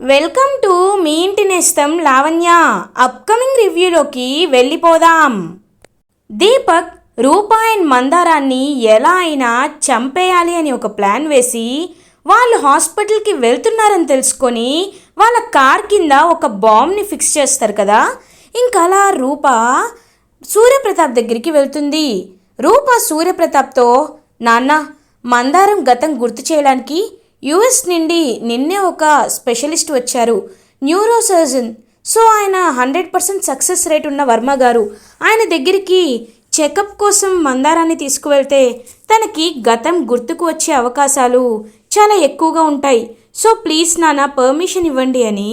Welcome to me ఇంటి నేస్తం Lavanya. Upcoming రివ్యూలోకి వెళ్ళిపోదాం. దీపక్ రూపా అండ్ మందారాన్ని ఎలా అయినా చంపేయాలి అని ఒక ప్లాన్ వేసి వాళ్ళు హాస్పిటల్కి వెళ్తున్నారని తెలుసుకొని వాళ్ళ కార్ కింద ఒక బాంబ్ని ఫిక్స్ చేస్తారు కదా. ఇంకా అలా రూప సూర్యప్రతాప్ దగ్గరికి వెళ్తుంది. రూప సూర్యప్రతాప్తో నాన్న మందారం గతం గుర్తు చేయడానికి యుఎస్ నుండి నిన్నే ఒక స్పెషలిస్ట్ వచ్చారు న్యూరో సర్జన్ సో ఆయన హండ్రెడ్ పర్సెంట్ సక్సెస్ రేట్ ఉన్న వర్మ గారు. ఆయన దగ్గరికి చెకప్ కోసం మందారాన్ని తీసుకువెళ్తే తనకి గతం గుర్తుకు వచ్చే అవకాశాలు చాలా ఎక్కువగా ఉంటాయి. సో ప్లీజ్ నాన్న పర్మిషన్ ఇవ్వండి అని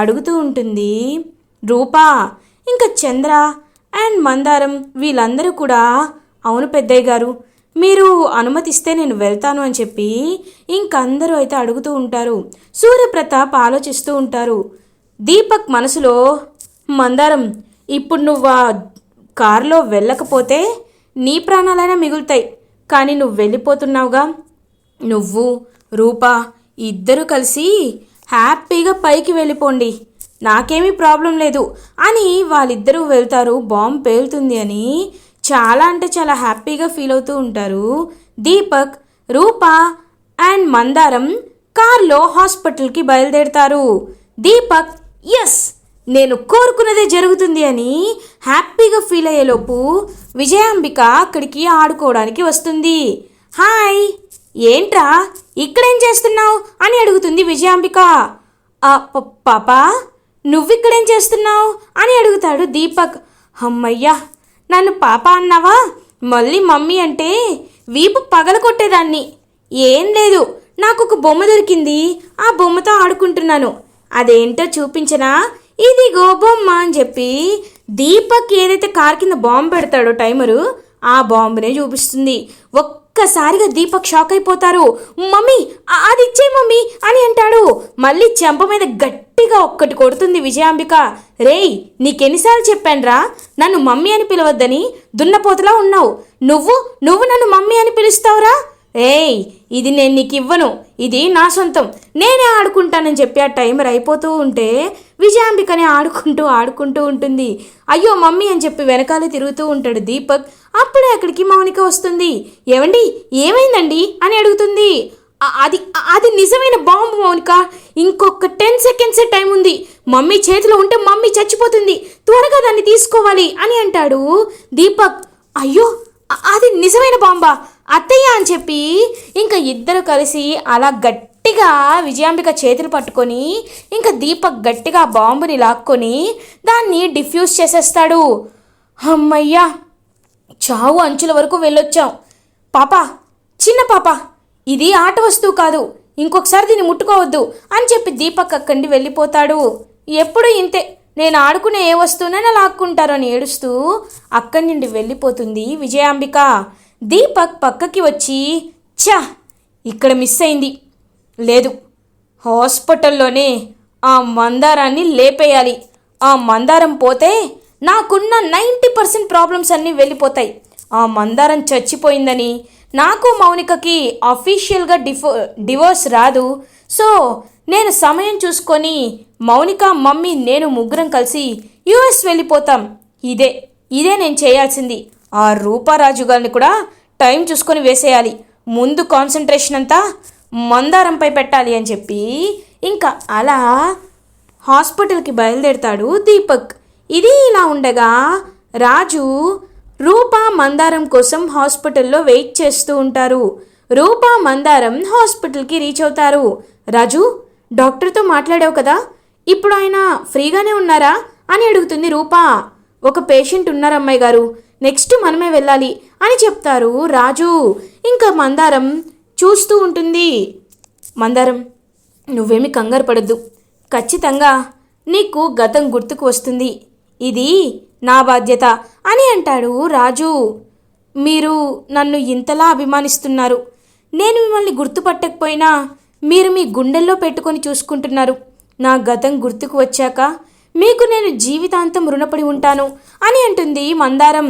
అడుగుతూ ఉంటుంది. రూపా ఇంకా చంద్ర అండ్ మందారం వీళ్ళందరూ కూడా అవును పెద్దయ్య గారు. మీరు అనుమతిస్తే నేను వెళ్తాను అని చెప్పి ఇంకందరూ అయితే అడుగుతూ ఉంటారు. సూర్యప్రతాప్ ఆలోచిస్తూ ఉంటారు. దీపక్ మనసులో మందారం ఇప్పుడు నువ్వు ఆ కారులో వెళ్ళకపోతే నీ ప్రాణాలైనా మిగులుతాయి. కానీ నువ్వు వెళ్ళిపోతున్నావుగా. నువ్వు రూపా ఇద్దరు కలిసి హ్యాపీగా పైకి వెళ్ళిపోండి. నాకేమీ ప్రాబ్లం లేదు అని వాళ్ళిద్దరూ వెళ్తారు. బాంబు పేలుతుంది అని చాలా అంటే చాలా హ్యాపీగా ఫీల్ అవుతూ ఉంటారు. దీపక్ రూపా అండ్ మందారం కార్లో హాస్పిటల్కి బయలుదేరుతారు. దీపక్ ఎస్ నేను కోరుకున్నదే జరుగుతుంది అని హ్యాపీగా ఫీల్ అయ్యేలోపు విజయాంబిక అక్కడికి ఆడుకోవడానికి వస్తుంది. హాయ్ ఏంట్రా ఇక్కడేం చేస్తున్నావు? అని అడుగుతుంది విజయాంబిక. "ఆ, ప- పాపా నువ్విక్కడేం చేస్తున్నావు? అని అడుగుతాడు దీపక్. అమ్మయ్యా నన్ను పాప అన్నావా? మళ్ళీ మమ్మీ అంటే వీపు పగల కొట్టేదాన్ని. ఏం లేదు నాకు ఒక బొమ్మ దొరికింది. ఆ బొమ్మతో ఆడుకుంటున్నాను. అదేంటో చూపించనా? ఇది బొమ్మ అని చెప్పి దీపక్ ఏదైతే కార్ కింద బాంబు పెడతాడో టైమరు ఆ బాంబునే చూపిస్తుంది. ఒక్కసారిగా దీపక్ షాక్ అయిపోతారు. మమ్మీ అది ఇచ్చే మమ్మీ అని అంటాడు. మళ్ళీ చెంప మీద గట్టిగా ఒక్కటి కొడుతుంది విజయాంబిక. రేయ్ నీకెన్నిసార్లు చెప్పానురా? నన్ను మమ్మీ అని పిలవద్దని దున్నపోతలా ఉన్నావు. నువ్వు నువ్వు నన్ను మమ్మీ అని పిలుస్తావురా? ఏయ్ ఇది నేను నీకు ఇవ్వను. ఇది నా సొంతం. నేనే ఆడుకుంటానని చెప్పి ఆ టైమర్ అయిపోతూ ఉంటే విజయాంబికనే ఆడుకుంటూ ఆడుకుంటూ ఉంటుంది. అయ్యో మమ్మీ అని చెప్పి వెనకాలే తిరుగుతూ ఉంటాడు దీపక్. అప్పుడే అక్కడికి మౌనిక వస్తుంది. ఏమండి ఏమైందండి అని అడుగుతుంది. అది అది నిజమైన బాంబు మౌనిక. ఇంకొక టెన్ సెకండ్సే టైం ఉంది. మమ్మీ చేతిలో ఉంటే మమ్మీ చచ్చిపోతుంది. త్వరగా దాన్ని తీసుకోవాలి అని అంటాడు దీపక్. అయ్యో అది నిజమైన బాంబా. అత్తయ్య అని చెప్పి ఇంకా ఇద్దరు కలిసి అలా గట్టిగా విజయాంబిక చేతులు పట్టుకొని ఇంకా దీపక్ గట్టిగా బాంబుని లాక్కొని దాన్ని డిఫ్యూజ్ చేసేస్తాడు. అమ్మయ్యా చావు అంచుల వరకు వెళ్ళొచ్చాం. పాప చిన్న పాప ఇది ఆట వస్తువు కాదు ఇంకొకసారి దీన్ని ముట్టుకోవద్దు అని చెప్పి దీపక్ అక్కడి వెళ్ళిపోతాడు. ఎప్పుడు ఇంతే నేను ఆడుకునే ఏ వస్తువునైనా లాక్కుంటారు అని ఏడుస్తూ అక్కడి నుండి వెళ్ళిపోతుంది విజయాంబిక. దీపక్ పక్కకి వచ్చి ఛా ఇక్కడ మిస్ అయింది. లేదు హాస్పిటల్లోనే ఆ మందారాన్ని లేపేయాలి. ఆ మందారం పోతే నాకున్న నైంటీ పర్సెంట్ ప్రాబ్లమ్స్ అన్నీ వెళ్ళిపోతాయి. ఆ మందారం చచ్చిపోయిందని నాకు మౌనికకి అఫీషియల్గా డిఫో డివోర్స్ రాదు. సో నేను సమయం చూసుకొని మౌనిక మమ్మీ నేను ముగ్గురం కలిసి యుఎస్ వెళ్ళిపోతాం. ఇదే ఇదే నేను చేయాల్సింది. ఆ రూపారాజు గారిని కూడా టైం చూసుకొని వేసేయాలి. ముందు కాన్సన్ట్రేషన్ అంతా మందారంపై పెట్టాలి అని చెప్పి ఇంకా అలా హాస్పిటల్కి బయలుదేరుతాడు దీపక్. ఇది ఇలా ఉండగా రాజు రూపా మందారం కోసం హాస్పిటల్లో వెయిట్ చేస్తూ ఉంటారు. రూపా మందారం హాస్పిటల్కి రీచ్ అవుతారు. రాజు డాక్టర్తో మాట్లాడావు కదా? ఇప్పుడు ఆయన ఫ్రీగానే ఉన్నారా? అని అడుగుతుంది రూపా. ఒక పేషెంట్ ఉన్నారు అమ్మాయి గారు. నెక్స్ట్ మనమే వెళ్ళాలి అని చెప్తారు రాజు. ఇంకా మందారం చూస్తూ ఉంటుంది. మందారం నువ్వేమి కంగారు పడద్దు. ఖచ్చితంగా నీకు గతం గుర్తుకు వస్తుంది. ఇది నా బాధ్యత అని అంటాడు రాజు. మీరు నన్ను ఇంతలా అభిమానిస్తున్నారు. నేను మిమ్మల్ని గుర్తుపట్టకపోయినా మీరు మీ గుండెల్లో పెట్టుకొని చూసుకుంటున్నారు. నా గతం గుర్తుకు వచ్చాక మీకు నేను జీవితాంతం రుణపడి ఉంటాను అని అంటుంది మందారం.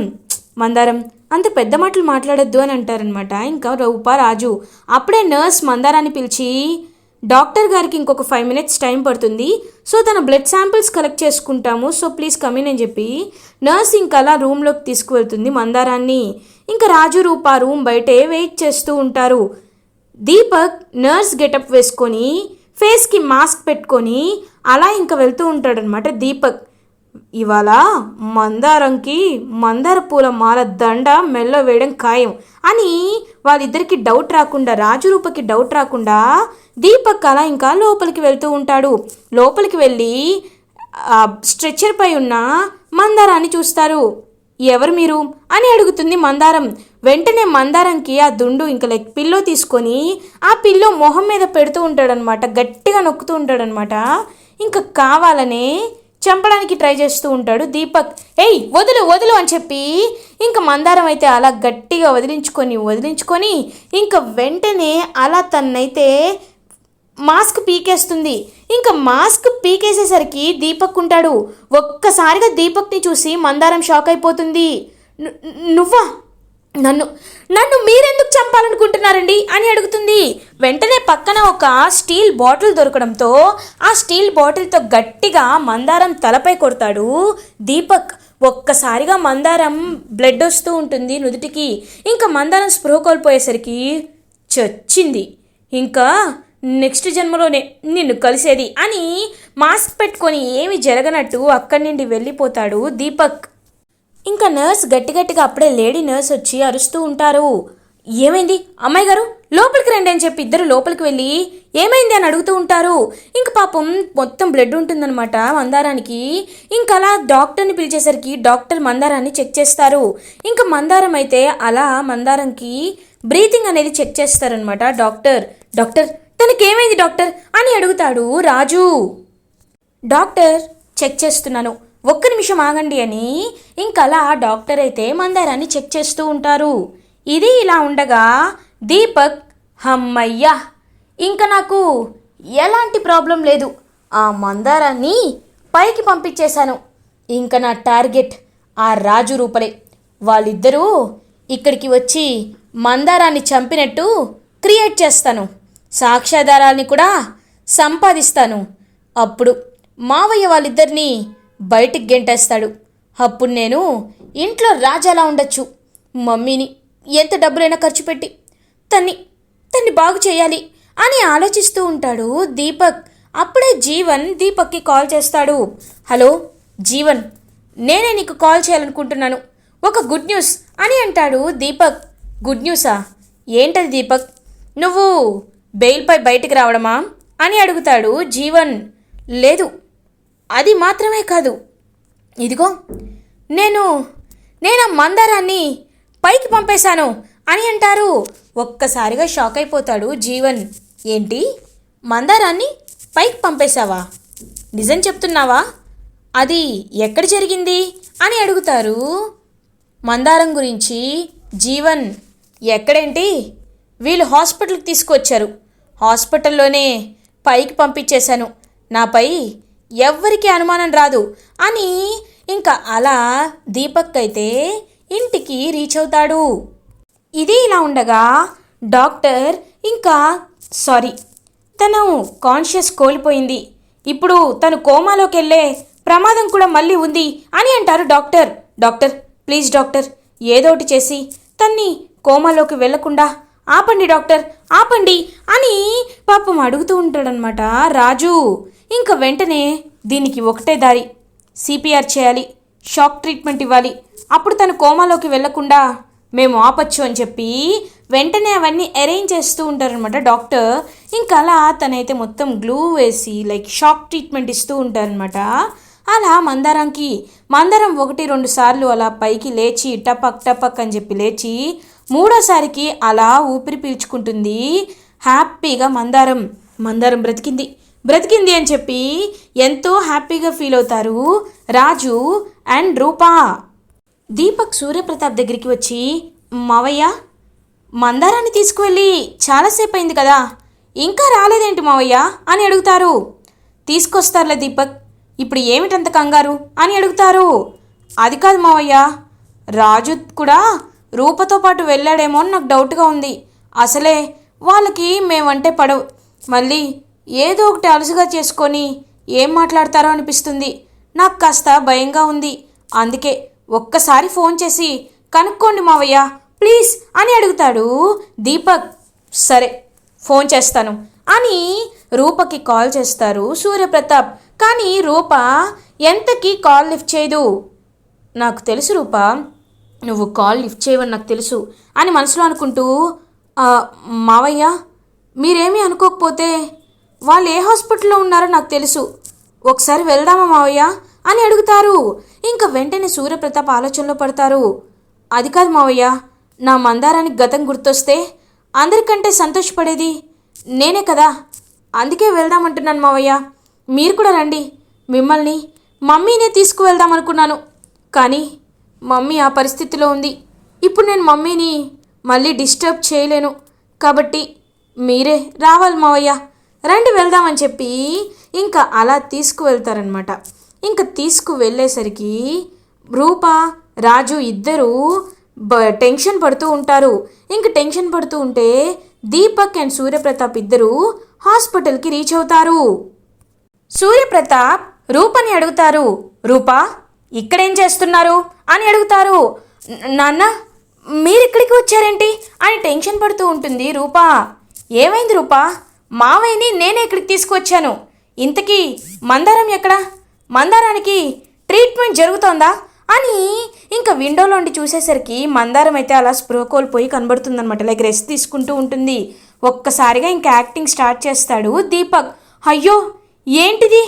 మందారం. అంత పెద్ద మాటలు మాట్లాడొద్దు అని అంటారనమాట ఇంకా రూపా రాజు అప్పుడే నర్స్ మందారాన్ని పిలిచి డాక్టర్ గారికి ఇంకొక ఫైవ్ మినిట్స్ టైం పడుతుంది. సో తన బ్లడ్ శాంపిల్స్ కలెక్ట్ చేసుకుంటాము. సో ప్లీజ్ కమిన్ అని చెప్పి నర్స్ ఇంకా అలా రూమ్లోకి తీసుకువెళ్తుంది మందారాన్ని. ఇంకా రాజు రూప రూమ్ బయటే వెయిట్ చేస్తూ ఉంటారు. దీపక్ నర్స్ గెటప్ వేసుకొని ఫేస్కి మాస్క్ పెట్టుకొని అలా ఇంకా వెళ్తూ ఉంటాడనమాట దీపక్. ఇవాళ మందారంకి మందార పూల మాల దండ మెల్ల వేయడం ఖాయం అని వాళ్ళిద్దరికి డౌట్ రాకుండా రాజురూపకి డౌట్ రాకుండా దీపక్ అలా ఇంకా లోపలికి వెళ్తూ ఉంటాడు. లోపలికి వెళ్ళి స్ట్రెచ్చర్ పై ఉన్న మందారాన్ని చూస్తారు. ఎవరు మీరు? అని అడుగుతుంది మందారం. వెంటనే మందారంకి ఆ దుండు ఇంకా లైక్ పిల్లో తీసుకొని ఆ పిల్లో మొహం మీద పెడుతూ ఉంటాడనమాట గట్టిగా నొక్కుతూ ఉంటాడనమాట ఇంకా కావాలనే చంపడానికి ట్రై చేస్తూ ఉంటాడు దీపక్. ఎయ్ వదులు వదులు అని చెప్పి ఇంకా మందారం అయితే అలా గట్టిగా వదిలించుకొని వదిలించుకొని ఇంకా వెంటనే అలా తన్నైతే మాస్క్ పీకేస్తుంది. ఇంకా మాస్క్ పీకేసేసరికి దీపక్ ఉంటాడు. ఒక్కసారిగా దీపక్ని చూసి మందారం షాక్ అయిపోతుంది. నువ్వా? నన్ను నన్ను మీరెందుకు చంపాలనుకుంటున్నారండి అని అడుగుతుంది. వెంటనే పక్కన ఒక స్టీల్ బాటిల్ దొరకడంతో ఆ స్టీల్ బాటిల్తో గట్టిగా మందారం తలపై కొడతాడు దీపక్. ఒక్కసారిగా మందారం బ్లడ్ వస్తూ ఉంటుంది నుదుటికి. ఇంకా మందారం స్పృహ కోల్పోయేసరికి చచ్చింది. ఇంకా నెక్స్ట్ జన్మలోనే నిన్ను కలిసేది అని మాస్క్ పెట్టుకొని ఏమి జరగనట్టు అక్కడి నుండి వెళ్ళిపోతాడు దీపక్. ఇంకా నర్స్ గట్టి గట్టిగా అప్పుడే లేడీ నర్స్ వచ్చి అరుస్తూ ఉంటారు. ఏమైంది? అమ్మాయి గారు లోపలికి రండి అని చెప్పి ఇద్దరు లోపలికి వెళ్ళి ఏమైంది అని అడుగుతూ ఉంటారు. ఇంక పాపం మొత్తం బ్లడ్ ఉంటుందన్నమాట మందారానికి. ఇంకా అలా డాక్టర్ని పిలిచేసరికి డాక్టర్ మందారాన్ని చెక్ చేస్తారు. ఇంకా మందారం అయితే అలా మందారంకి బ్రీతింగ్ అనేది చెక్ చేస్తారనమాట డాక్టర్. డాక్టర్ తనకి ఏమైంది డాక్టర్? అని అడుగుతాడు రాజు. డాక్టర్ చెక్ చేస్తున్నాను. ఒక్క నిమిషం ఆగండి అని ఇంకలా డాక్టర్ అయితే మందారాన్ని చెక్ చేస్తూ ఉంటారు. ఇది ఇలా ఉండగా దీపక్ హమ్మయ్యా ఇంకా నాకు ఎలాంటి ప్రాబ్లం లేదు. ఆ మందారాన్ని పైకి పంపించేశాను. ఇంకా నా టార్గెట్ ఆ రాజు రూపలే. వాళ్ళిద్దరూ ఇక్కడికి వచ్చి మందారాన్ని చంపినట్టు క్రియేట్ చేస్తాను. సాక్ష్యాధారాల్ని కూడా సంపాదిస్తాను. అప్పుడు మావయ్య వాళ్ళిద్దరినీ బయటికి గెంటేస్తాడు. అప్పుడు నేను ఇంట్లో రాజాలా ఉండొచ్చు. మమ్మీని ఎంత డబ్బులైనా ఖర్చు పెట్టి తన్ని తన్ని బాగు చేయాలి అని ఆలోచిస్తూ ఉంటాడు దీపక్. అప్పుడే జీవన్ దీపక్కి కాల్ చేస్తాడు. హలో జీవన్ నేనే నీకు కాల్ చేయాలనుకుంటున్నాను. ఒక గుడ్ న్యూస్ అని అంటాడు దీపక్. గుడ్ న్యూసా? ఏంటది దీపక్? నువ్వు బెయిల్పై బయటికి రావడమా? అని అడుగుతాడు జీవన్. లేదు అది మాత్రమే కాదు. ఇదిగో నేను నేను ఆ మందారాన్ని పైకి పంపేశాను అని అంటారు. ఒక్కసారిగా షాక్ అయిపోతాడు జీవన్. ఏంటి? మందారాన్ని పైకి పంపేశావా? నిజం చెప్తున్నావా? అది ఎక్కడ జరిగింది? అని అడుగుతారు. మందారం గురించి జీవన్ ఎక్కడేంటి? వీళ్ళు హాస్పిటల్కి తీసుకొచ్చారు హాస్పిటల్లోనే పైకి పంపించేశాను. నాపై ఎవ్వరికి అనుమానం రాదు. అని ఇంకా అలా దీపక్ అయితే ఇంటికి రీచ్ అవుతాడు. ఇది ఇలా ఉండగా డాక్టర్ ఇంకా సారీ తను కాన్షియస్ కోల్పోయింది. ఇప్పుడు తను కోమాలోకి వెళ్ళే ప్రమాదం కూడా మళ్ళీ ఉంది అని అంటారు డాక్టర్. డాక్టర్ ప్లీజ్ డాక్టర్ ఏదోటి చేసి తన్ని కోమాలోకి వెళ్ళకుండా ఆపండి డాక్టర్ ఆపండి అని పాపం అడుగుతూ ఉంటాడనమాట రాజు. ఇంకా వెంటనే దీనికి ఒకటే దారి. సిపిఆర్ చేయాలి షాక్ ట్రీట్మెంట్ ఇవ్వాలి. అప్పుడు తను కోమాలోకి వెళ్ళకుండా మేము ఆపచ్చు అని చెప్పి వెంటనే అవన్నీ అరేంజ్ చేస్తూ ఉంటారనమాట డాక్టర్. ఇంకా అలా తనైతే మొత్తం గ్లూ వేసి లైక్ షాక్ ట్రీట్మెంట్ ఇస్తూ ఉంటారనమాట అలా మందారంకి మందారం ఒకటి రెండు సార్లు అలా పైకి లేచి టపక్ టపక్ అని చెప్పి లేచి మూడోసారికి అలా ఊపిరి పీల్చుకుంటుంది. హ్యాపీగా మందారం మందారం బ్రతికింది. బ్రతికింది అని చెప్పి ఎంతో హ్యాపీగా ఫీల్ అవుతారు రాజు అండ్ రూపా. దీపక్ సూర్యప్రతాప్ దగ్గరికి వచ్చి మావయ్య మందారాన్ని తీసుకువెళ్ళి చాలాసేపు అయింది కదా ఇంకా రాలేదేంటి మావయ్య? అని అడుగుతారు. తీసుకొస్తారులే దీపక్ ఇప్పుడు ఏమిటంత కంగారు? అని అడుగుతారు. అది కాదు మావయ్య రాజు కూడా రూపతో పాటు వెళ్ళాడేమో అని నాకు డౌట్గా ఉంది. అసలే వాళ్ళకి మేమంటే పడవు. మళ్ళీ ఏదో ఒకటి అలసుగా చేసుకొని ఏం మాట్లాడతారో అనిపిస్తుంది. నాకు కాస్త భయంగా ఉంది. అందుకే ఒక్కసారి ఫోన్ చేసి కనుక్కోండి మావయ్య ప్లీజ్ అని అడుగుతాడు దీపక్. సరే ఫోన్ చేస్తాను అని రూపకి కాల్ చేస్తారు సూర్యప్రతాప్. కానీ రూప ఎంతకీ కాల్ లిఫ్ట్ చేయదు. నాకు తెలుసు రూప నువ్వు కాల్ లిఫ్ట్ చేయవని నాకు తెలుసు అని మనసులో అనుకుంటూ మావయ్య మీరేమీ అనుకోకపోతే వాళ్ళు ఏ హాస్పిటల్లో ఉన్నారో నాకు తెలుసు. ఒకసారి వెళ్దామా మావయ్య? అని అడుగుతారు. ఇంకా వెంటనే సూర్యప్రతాప్ ఆలోచనలో పడతారు. అది కాదు మావయ్య నా మందారానికి గతం గుర్తొస్తే అందరికంటే సంతోషపడేది నేనే కదా. అందుకే వెళ్దామంటున్నాను మావయ్య. మీరు కూడా రండి. మిమ్మల్ని మమ్మీనే తీసుకువెళ్దాం అనుకున్నాను కానీ మమ్మీ ఆ పరిస్థితిలో ఉంది. ఇప్పుడు నేను మమ్మీని మళ్ళీ డిస్టర్బ్ చేయలేను. కాబట్టి మీరే రావాలి మావయ్య. రండి వెళ్దామని చెప్పి ఇంకా అలా తీసుకువెళ్తారనమాట ఇంకా తీసుకువెళ్ళేసరికి రూప రాజు ఇద్దరూ బ టెన్షన్ పడుతూ ఉంటారు. ఇంక టెన్షన్ పడుతూ ఉంటే దీపక్ అండ్ సూర్యప్రతాప్ ఇద్దరూ హాస్పిటల్కి రీచ్ అవుతారు. సూర్యప్రతాప్ రూపని అడుగుతారు. రూపా ఇక్కడేం చేస్తున్నారు? అని అడుగుతారు. "న- నాన్న మీరిక్కడికి వచ్చారేంటి? అని టెన్షన్ పడుతూ ఉంటుంది రూపా. ఏమైంది రూపా? మావయ్యని నేనే ఇక్కడికి తీసుకొచ్చాను ఇంతకీ మందారం ఎక్కడా? మందారానికి ట్రీట్మెంట్ జరుగుతోందా? అని ఇంకా విండోలోండి చూసేసరికి మందారం అయితే అలా స్పృహ కోల్పోయి కనబడుతుందన్నమాట. లైక్ రెస్ట్ తీసుకుంటూ ఉంటుంది. ఒక్కసారిగా ఇంకా యాక్టింగ్ స్టార్ట్ చేస్తాడు దీపక్. అయ్యో ఏంటిది?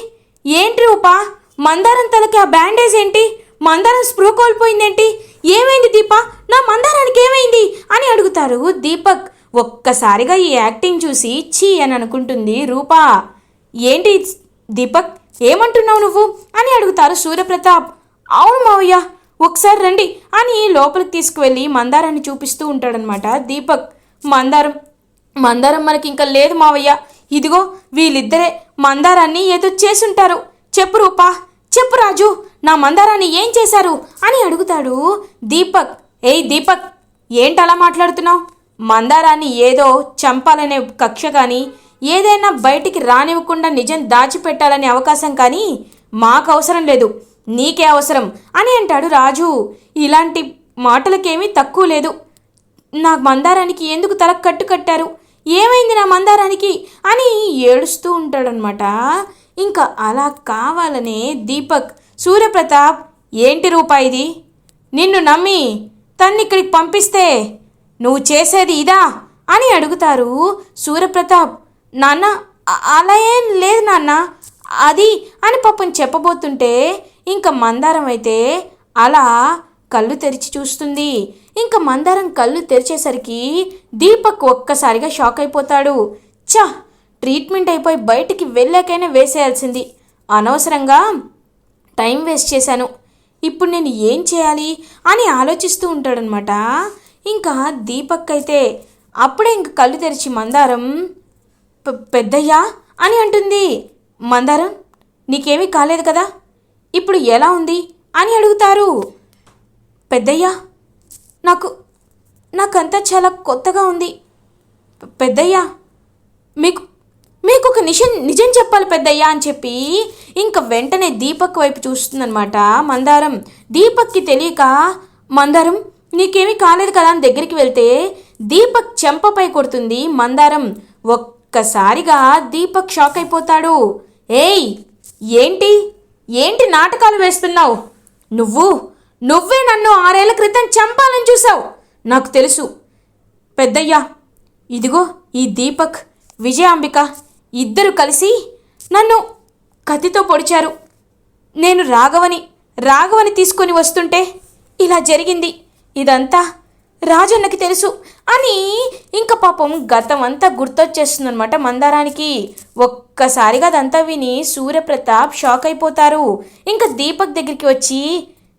ఏంటి రూపా? మందారం తలకి ఆ బ్యాండేజ్ ఏంటి? మందారం స్పృహ కోల్పోయిందేంటి? ఏమైంది దీప? నా మందారానికి ఏమైంది? అని అడుగుతారు దీపక్. ఒక్కసారిగా ఈ యాక్టింగ్ చూసి చీ అని అనుకుంటుంది రూపా. ఏంటి దీపక్ ఏమంటున్నావు నువ్వు? అని అడుగుతారు సూర్యప్రతాప్. అవును మావయ్య ఒకసారి రండి అని లోపలికి తీసుకువెళ్ళి మందారాన్ని చూపిస్తూ ఉంటాడనమాట దీపక్. మందారం మందారం మనకి ఇంకా లేదు మావయ్య. ఇదిగో వీళ్ళిద్దరే మందారాన్ని ఏదో చేసుంటారు. చెప్పు రూపా చెప్పు రాజు నా మందారాన్ని ఏం చేశారు? అని అడుగుతాడు దీపక్. ఏయ్ దీపక్ ఏంటలా మాట్లాడుతున్నావు? మందారాన్ని ఏదో చంపాలనే కక్ష కానీ ఏదైనా బయటికి రానివ్వకుండా నిజం దాచిపెట్టాలనే అవకాశం కానీ మాకు అవసరం లేదు. నీకే అవసరం అని అంటాడు రాజు. ఇలాంటి మాటలకేమీ తక్కువ లేదు. నా మందారానికి ఎందుకు తల కట్టు కట్టారు? ఏమైంది నా మందారానికి? అని ఏడుస్తూ ఉంటాడనమాట ఇంకా అలా కావాలనే దీపక్ సూర్యప్రతాప్ ఏంటి రూపాయిది నిన్ను నమ్మి తన్ని ఇక్కడికి పంపిస్తే నువ్వు చేసేది ఇదా? అని అడుగుతారు సూర్యప్రతాప్ నాన్న అలా ఏం లేదు నాన్న. అది అని పాపం చెప్పబోతుంటే ఇంకా మందారం అయితే అలా కళ్ళు తెరిచి చూస్తుంది. ఇంకా మందారం కళ్ళు తెరిచేసరికి దీపక్ ఒక్కసారిగా షాక్ అయిపోతాడు. చ ట్రీట్మెంట్ అయిపోయి బయటికి వెళ్ళాకైనా వేసేయాల్సింది. అనవసరంగా టైం వేస్ట్ చేశాను. ఇప్పుడు నేను ఏం చేయాలి అని ఆలోచిస్తూ ఉంటాడనమాట ఇంకా దీపక్ అయితే అప్పుడే ఇంక కళ్ళు తెరిచి మందారం పెద్దయ్యా అని అంటుంది. మందారం నీకేమీ కాలేదు కదా? ఇప్పుడు ఎలా ఉంది? అని అడుగుతారు. పెద్దయ్యా నాకు నాకంతా చాలా కొత్తగా ఉంది. పెద్దయ్యా మీకు మీకు ఒక నిజం నిజం చెప్పాలి పెద్దయ్యా అని చెప్పి ఇంకా వెంటనే దీపక్ వైపు చూస్తుందనమాట మందారం దీపక్కి తెలియక మందారం నీకేమీ కాలేదు కదా అని దగ్గరికి వెళ్తే దీపక్ చెంపపై కొడుతుంది మందారం. ఒక్కసారిగా దీపక్ షాక్ అయిపోతాడు. ఏయ్ ఏంటి? ఏంటి నాటకాలు వేస్తున్నావు? నువ్వు నువ్వే నన్ను ఆరేళ్ళ క్రితం చంపాలని చూసావు నాకు తెలుసు. పెద్దయ్యా ఇదిగో ఈ దీపక్ విజయాంబిక ఇద్దరు కలిసి నన్ను కత్తితో పొడిచారు. నేను రాఘవని రాఘవని తీసుకొని వస్తుంటే ఇలా జరిగింది. ఇదంతా రాజన్నకి తెలుసు అని ఇంకా పాపం గతం అంతా గుర్తొచ్చేస్తుందనమాట మందారానికి. ఒక్కసారిగా అదంతా విని సూర్యప్రతాప్ షాక్ అయిపోతారు. ఇంకా దీపక్ దగ్గరికి వచ్చి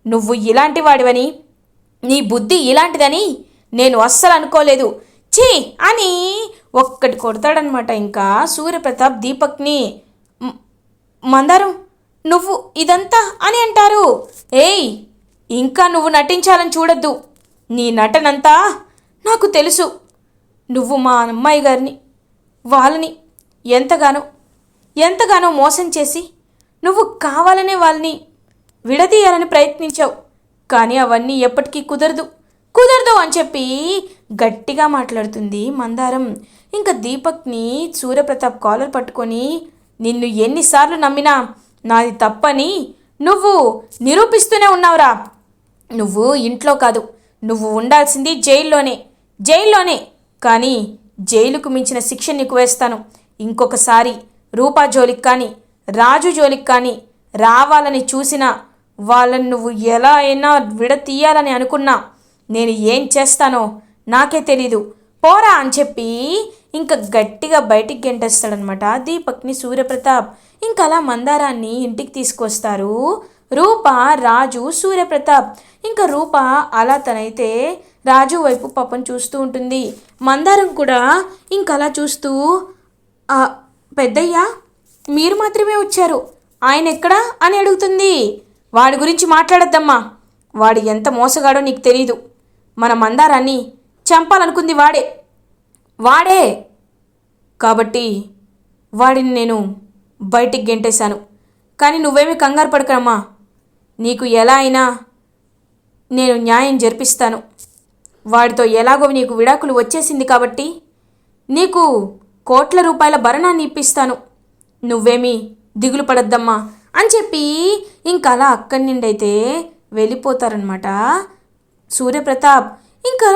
నువ్వు ఇలాంటి వాడివని? నీ బుద్ధి ఇలాంటిదని నేను అస్సలు అనుకోలేదు. ఛీ! అని ఒక్కటి కొడతాడనమాట ఇంకా సూర్యప్రతాప్ దీపక్ని. మందారం నువ్వు ఇదంతా అని అంటారు. ఏయ్ ఇంకా నువ్వు నటించాలని చూడొద్దు. నీ నటనంతా నాకు తెలుసు. నువ్వు మా అమ్మాయి గారిని వాళ్ళని ఎంతగానో ఎంతగానో మోసం చేసి నువ్వు కావాలనే వాళ్ళని విడదీయాలని ప్రయత్నించావు. కానీ అవన్నీ ఎప్పటికీ కుదరదు. కుదరదు అని చెప్పి గట్టిగా మాట్లాడుతుంది మందారం. ఇంకా దీపక్ని సూర్యప్రతాప్ కాలర్ పట్టుకొని నిన్ను ఎన్నిసార్లు నమ్మినా నాది తప్పని నువ్వు నిరూపిస్తూనే ఉన్నావురా. నువ్వు ఇంట్లో కాదు. నువ్వు ఉండాల్సింది జైల్లోనే. జైల్లోనే. కానీ జైలుకు మించిన శిక్ష నీకు వేస్తాను. ఇంకొకసారి రూపా జోలికి కానీ రాజు జోలికి కానీ రావాలని చూసినా వాళ్ళని నువ్వు ఎలా అయినా విడతీయాలని అనుకున్నా. నేను ఏం చేస్తానో నాకే తెలీదు. పోరా అని చెప్పి ఇంకా గట్టిగా బయటికి గెంటేస్తాడనమాట దీపక్ని సూర్యప్రతాప్. ఇంకా అలా మందారాన్ని ఇంటికి తీసుకొస్తారు. రూప రాజు సూర్యప్రతాప్. ఇంకా రూప అలా తనైతే రాజు వైపు పాపం చూస్తూ ఉంటుంది. మందారం కూడా ఇంకలా చూస్తూ పెద్దయ్యా మీరు మాత్రమే వచ్చారు. ఆయన ఎక్కడా? అని అడుగుతుంది. వాడి గురించి మాట్లాడద్దమ్మా. వాడు ఎంత మోసగాడో నీకు తెలీదు. మన మందారాన్ని చంపాలనుకుంది వాడే. వాడే! కాబట్టి వాడిని నేను బయటికి గెంటేశాను. కానీ నువ్వేమీ కంగారు పడకమ్మా నీకు ఎలా అయినా నేను న్యాయం జరిపిస్తాను. వాడితో ఎలాగో నీకు విడాకులు వచ్చేసింది కాబట్టి నీకు కోట్ల రూపాయల భరణాన్ని ఇప్పిస్తాను. నువ్వేమీ దిగులు పడద్దమ్మా అని చెప్పి ఇంకా అలా అక్కడి నుండి అయితే వెళ్ళిపోతారనమాట సూర్యప్రతాప్ ఇంకా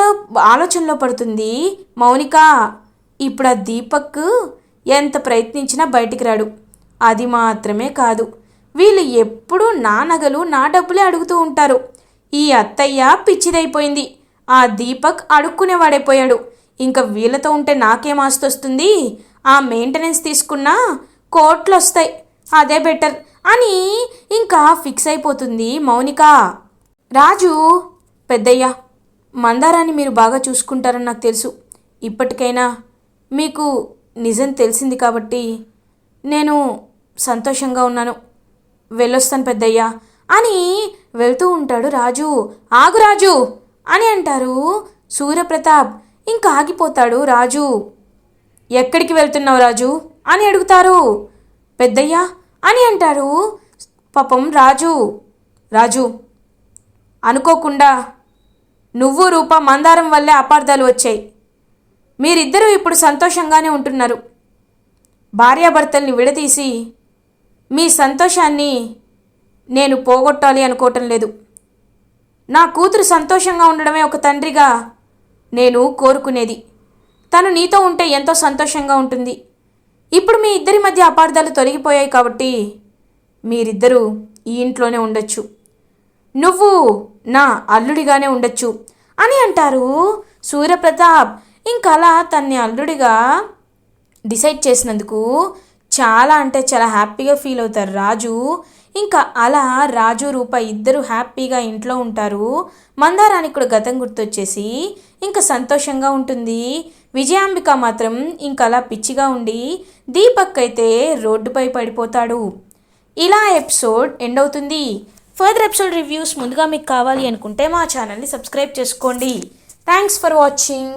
ఆలోచనలో పడుతుంది. మౌనిక ఇప్పుడు ఆ దీపక్ ఎంత ప్రయత్నించినా బయటికి రాడు. అది మాత్రమే కాదు. వీళ్ళు ఎప్పుడూ నా నగలు నా డబ్బులే అడుగుతూ ఉంటారు. ఈ అత్తయ్య పిచ్చిదైపోయింది. ఆ దీపక్ అడుక్కునేవాడైపోయాడు. ఇంకా వీళ్ళతో ఉంటే నాకేం ఆస్తి వస్తుంది ఆ మెయింటెనెన్స్ తీసుకున్నా కోట్లు వస్తాయి అదే బెటర్ అని ఇంకా ఫిక్స్ అయిపోతుంది మౌనిక. రాజు పెద్దయ్య మందారాన్ని మీరు బాగా చూసుకుంటారని నాకు తెలుసు. ఇప్పటికైనా మీకు నిజం తెలిసింది కాబట్టి నేను సంతోషంగా ఉన్నాను. వెళ్ళొస్తాను పెద్దయ్య అని వెళ్తూ ఉంటాడు రాజు. ఆగు రాజు అని అంటారు సూర్యప్రతాప్. ఇంకా ఆగిపోతాడు రాజు. ఎక్కడికి వెళ్తున్నావు రాజు అని అడుగుతారు. పెద్దయ్య అని అంటారు పాపం రాజు. రాజు అనుకోకుండా నువ్వు రూప మందారం వల్లే అపార్థాలు వచ్చాయి. మీరిద్దరూ ఇప్పుడు సంతోషంగానే ఉంటున్నారు. భార్యాభర్తల్ని విడదీసి మీ సంతోషాన్ని నేను పోగొట్టాలి అనుకోవటం లేదు. నా కూతురు సంతోషంగా ఉండడమే ఒక తండ్రిగా నేను కోరుకునేది. తను నీతో ఉంటే ఎంతో సంతోషంగా ఉంటుంది. ఇప్పుడు మీ ఇద్దరి మధ్య అపార్థాలు తొలగిపోయాయి కాబట్టి మీరిద్దరూ ఈ ఇంట్లోనే ఉండొచ్చు. నువ్వు నా అల్లుడిగానే ఉండొచ్చు అని అంటారు సూర్యప్రతాప్ ఇంకా అలా తన్ని అల్లుడిగా డిసైడ్ చేసినందుకు చాలా అంటే చాలా హ్యాపీగా ఫీల్ అవుతారు. రాజు ఇంకా అలా రాజు రూప ఇద్దరు హ్యాపీగా ఇంట్లో ఉంటారు. మందారానికి కూడా గతం గుర్తొచ్చేసి ఇంకా సంతోషంగా ఉంటుంది. విజయాంబిక మాత్రం ఇంకా అలా పిచ్చిగా ఉండి దీపక్ అయితే రోడ్డుపై పడిపోతాడు. ఇలా ఎపిసోడ్ ఎండ్ అవుతుంది. ఫర్దర్ ఎపిసోడ్ రివ్యూస్ ముందుగా మీకు కావాలి అనుకుంటే మా ఛానల్ని సబ్స్క్రైబ్ చేసుకోండి. Thanks for watching.